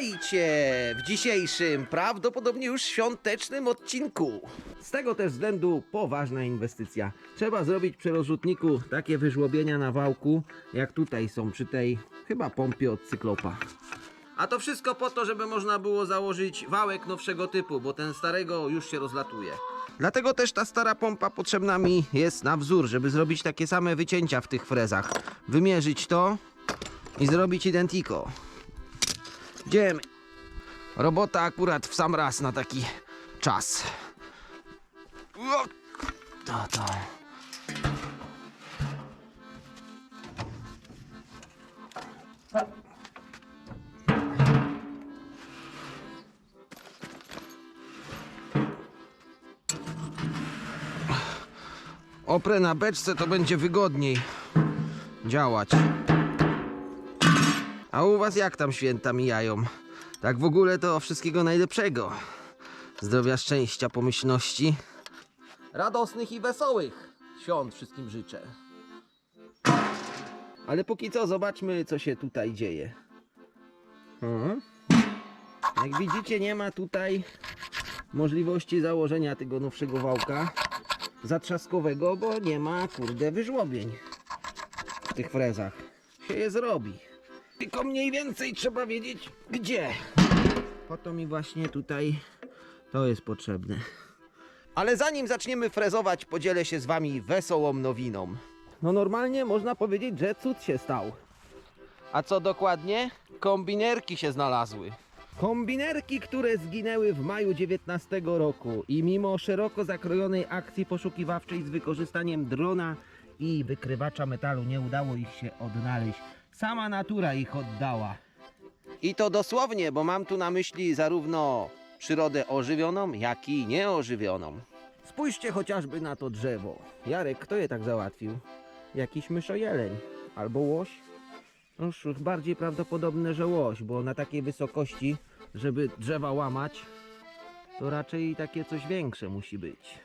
Witajcie w dzisiejszym, prawdopodobnie już świątecznym odcinku. Z tego też względu poważna inwestycja. Trzeba zrobić przy rozrzutniku takie wyżłobienia na wałku, jak tutaj są przy tej chyba pompie od cyklopa. A to wszystko po to, żeby można było założyć wałek nowszego typu, bo ten starego już się rozlatuje. Dlatego też ta stara pompa potrzebna mi jest na wzór, żeby zrobić takie same wycięcia w tych frezach. Wymierzyć to i zrobić identico. Idziemy. Robota akurat w sam raz na taki czas. To, to. Oprę na beczce, to będzie wygodniej działać. A u was jak tam święta mijają? Tak w ogóle to wszystkiego najlepszego. Zdrowia, szczęścia, pomyślności. Radosnych i wesołych świąt wszystkim życzę. Ale póki co zobaczmy co się tutaj dzieje. Mhm. Jak widzicie nie ma tutaj możliwości założenia tego nowszego wałka zatrzaskowego, bo nie ma kurde wyżłobień w tych frezach. Się je zrobi. Tylko mniej więcej trzeba wiedzieć gdzie. Po to mi właśnie tutaj to jest potrzebne. Ale zanim zaczniemy frezować, podzielę się z wami wesołą nowiną. No normalnie można powiedzieć, że cud się stał. A co dokładnie? Kombinerki się znalazły. Kombinerki, które zginęły w maju 19 roku i mimo szeroko zakrojonej akcji poszukiwawczej z wykorzystaniem drona i wykrywacza metalu nie udało ich się odnaleźć. Sama natura ich oddała. I to dosłownie, bo mam tu na myśli zarówno przyrodę ożywioną, jak i nieożywioną. Spójrzcie chociażby na to drzewo. Jarek, kto je tak załatwił? Jakiś myszojeleń albo łoś? No Już bardziej prawdopodobne, że łoś, bo na takiej wysokości, żeby drzewa łamać, to raczej takie coś większe musi być.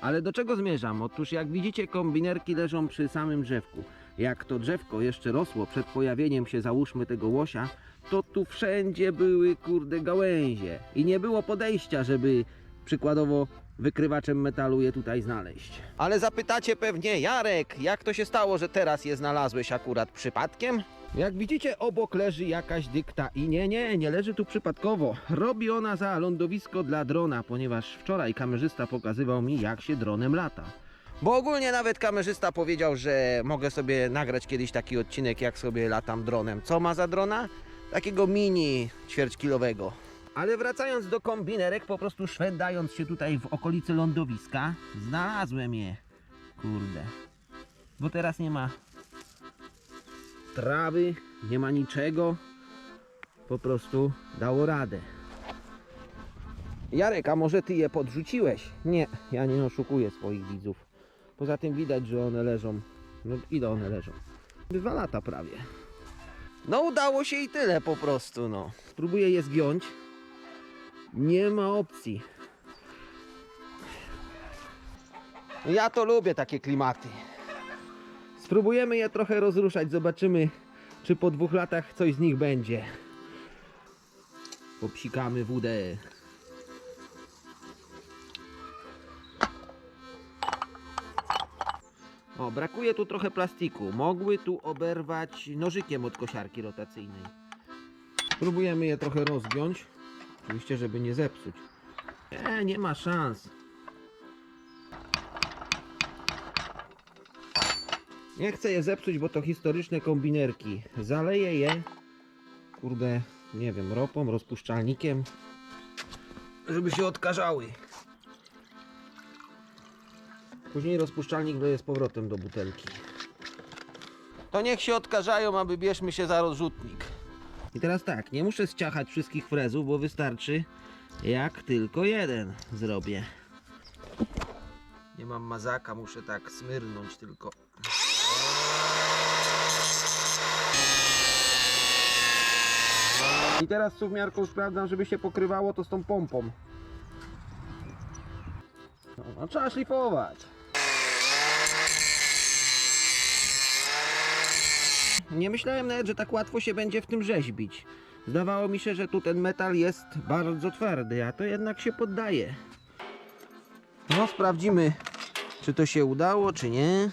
Ale do czego zmierzam? Otóż jak widzicie kombinerki leżą przy samym drzewku. Jak to drzewko jeszcze rosło przed pojawieniem się załóżmy tego łosia, to tu wszędzie były kurde gałęzie i nie było podejścia, żeby przykładowo wykrywaczem metalu je tutaj znaleźć. Ale zapytacie pewnie, Jarek, jak to się stało, że teraz je znalazłeś akurat przypadkiem? Jak widzicie, obok leży jakaś dykta i nie, nie, nie leży tu przypadkowo. Robi ona za lądowisko dla drona, ponieważ wczoraj kamerzysta pokazywał mi, jak się dronem lata. Bo ogólnie nawet kamerzysta powiedział, że mogę sobie nagrać kiedyś taki odcinek, jak sobie latam dronem. Co ma za drona? Takiego mini ćwierćkilowego. Ale wracając do kombinerek, po prostu szwendając się tutaj w okolicy lądowiska, znalazłem je. Kurde. Bo teraz nie ma trawy, nie ma niczego. Po prostu dało radę. Jarek, a może ty je podrzuciłeś? Nie, ja nie oszukuję swoich widzów. Poza tym widać, że one leżą. No ile one leżą? Dwa lata prawie. No udało się i tyle po prostu, no. Spróbuję je zgiąć. Nie ma opcji. Ja to lubię takie klimaty. Spróbujemy je trochę rozruszać, zobaczymy czy po dwóch latach coś z nich będzie. Popsikamy wódę. O, brakuje tu trochę plastiku. Mogły tu oberwać nożykiem od kosiarki rotacyjnej. Spróbujemy je trochę rozgiąć. Oczywiście, żeby nie zepsuć. Nie, nie ma szans. Nie chcę je zepsuć, bo to historyczne kombinerki. Zaleję je, kurde, nie wiem, ropą, rozpuszczalnikiem, żeby się odkarzały. Później rozpuszczalnik wleję z powrotem do butelki. To niech się odkarzają, a wybierzmy się za rozrzutnik. I teraz tak, nie muszę ściachać wszystkich frezów, bo wystarczy jak tylko jeden zrobię. Nie mam mazaka, muszę tak smyrnąć tylko. I teraz suwmiarką sprawdzam, żeby się pokrywało to z tą pompą. No, no trzeba szlifować. Nie myślałem nawet, że tak łatwo się będzie w tym rzeźbić. Zdawało mi się, że tu ten metal jest bardzo twardy, a to jednak się poddaje. No, sprawdzimy, czy to się udało, czy nie.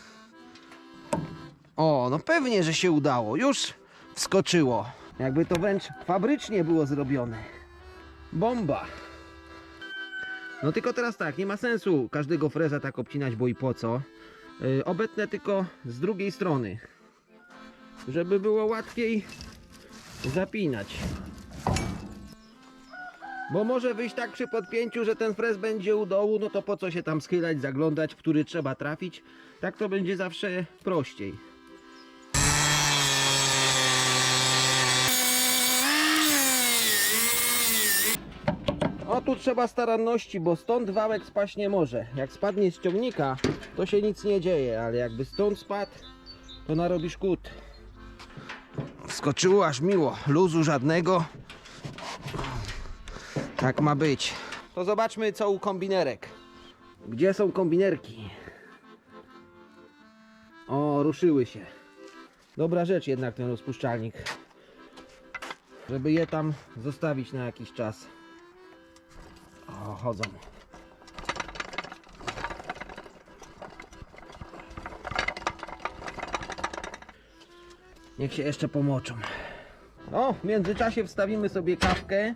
O, no pewnie, że się udało. Już wskoczyło. Jakby to wręcz fabrycznie było zrobione. Bomba. No tylko teraz tak, nie ma sensu każdego freza tak obcinać, bo i po co. Yy, obetnę tylko z drugiej strony, żeby było łatwiej zapinać. Bo może wyjść tak przy podpięciu, że ten frez będzie u dołu, no to po co się tam schylać, zaglądać, w który trzeba trafić. Tak to będzie zawsze prościej. O tu trzeba staranności, bo stąd wałek spaść nie może. Jak spadnie z ciągnika, to się nic nie dzieje, ale jakby stąd spadł, to narobi szkód. Skoczyło aż miło, luzu żadnego. Tak ma być. To zobaczmy co u kombinerek. Gdzie są kombinerki? O, ruszyły się. Dobra rzecz jednak ten rozpuszczalnik. Żeby je tam zostawić na jakiś czas. O, chodzą. Niech się jeszcze pomoczą. O, w międzyczasie wstawimy sobie kawkę,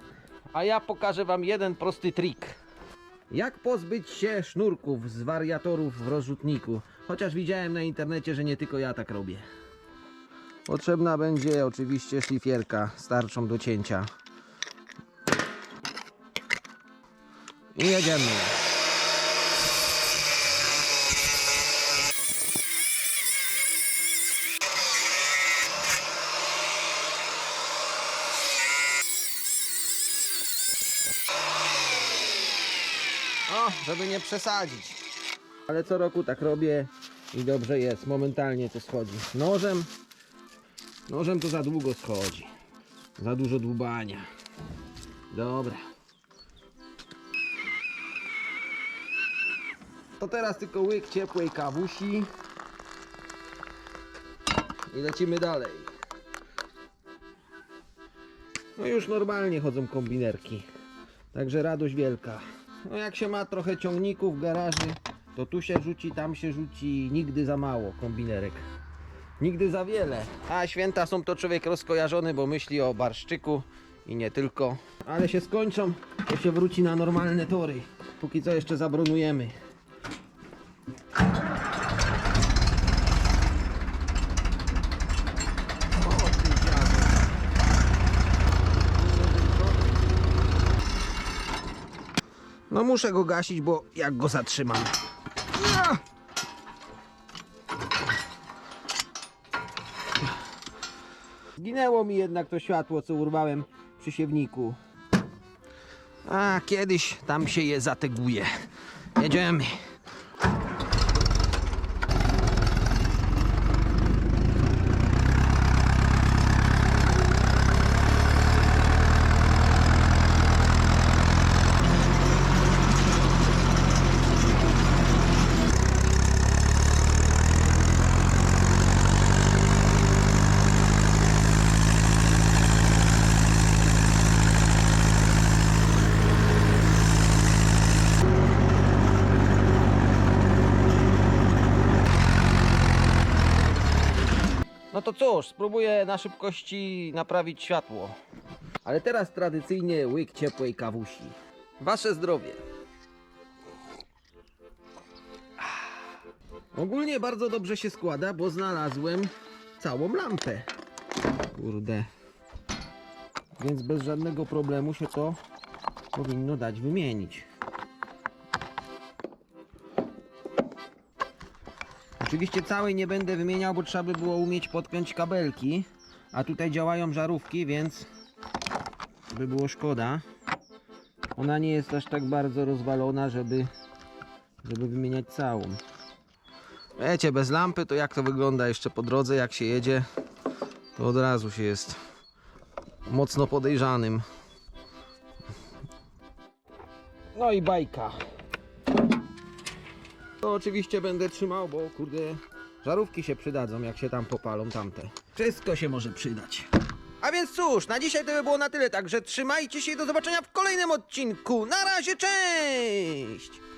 a ja pokażę Wam jeden prosty trik. Jak pozbyć się sznurków z wariatorów w rozrzutniku? Chociaż widziałem na internecie, że nie tylko ja tak robię. Potrzebna będzie oczywiście szlifierka starczą do cięcia. I jedziemy. Żeby nie przesadzić. Ale co roku tak robię i dobrze jest. Momentalnie to schodzi. Nożem, nożem to za długo schodzi. Za dużo dłubania. Dobra. To teraz tylko łyk ciepłej kawusi. I lecimy dalej. No już normalnie chodzą kombinerki. Także radość wielka. No jak się ma trochę ciągników garaży, to tu się rzuci, tam się rzuci. Nigdy za mało kombinerek. Nigdy za wiele. A święta są to człowiek rozkojarzony, bo myśli o barszczyku i nie tylko. Ale się skończą, to się wróci na normalne tory. Póki co jeszcze zabronujemy. O, ty dziadu. No muszę go gasić, bo jak go zatrzymam. Zginęło mi jednak to światło, co urwałem przy siewniku. A kiedyś tam się je zateguje. Jedziemy. No to cóż, spróbuję na szybkości naprawić światło. Ale teraz tradycyjnie łyk ciepłej kawusi. Wasze zdrowie. Ogólnie bardzo dobrze się składa, bo znalazłem całą lampę. Kurde. Więc bez żadnego problemu się to powinno dać wymienić. Oczywiście całej nie będę wymieniał, bo trzeba by było umieć podpiąć kabelki. A tutaj działają żarówki, więc by było szkoda. Ona nie jest aż tak bardzo rozwalona, żeby, żeby wymieniać całą. Wiecie, bez lampy to jak to wygląda jeszcze po drodze, jak się jedzie, to od razu się jest mocno podejrzanym. No i bajka. To oczywiście będę trzymał, bo kurde, żarówki się przydadzą, jak się tam popalą tamte. Wszystko się może przydać. A więc cóż, na dzisiaj to by było na tyle, także trzymajcie się i do zobaczenia w kolejnym odcinku. Na razie, cześć!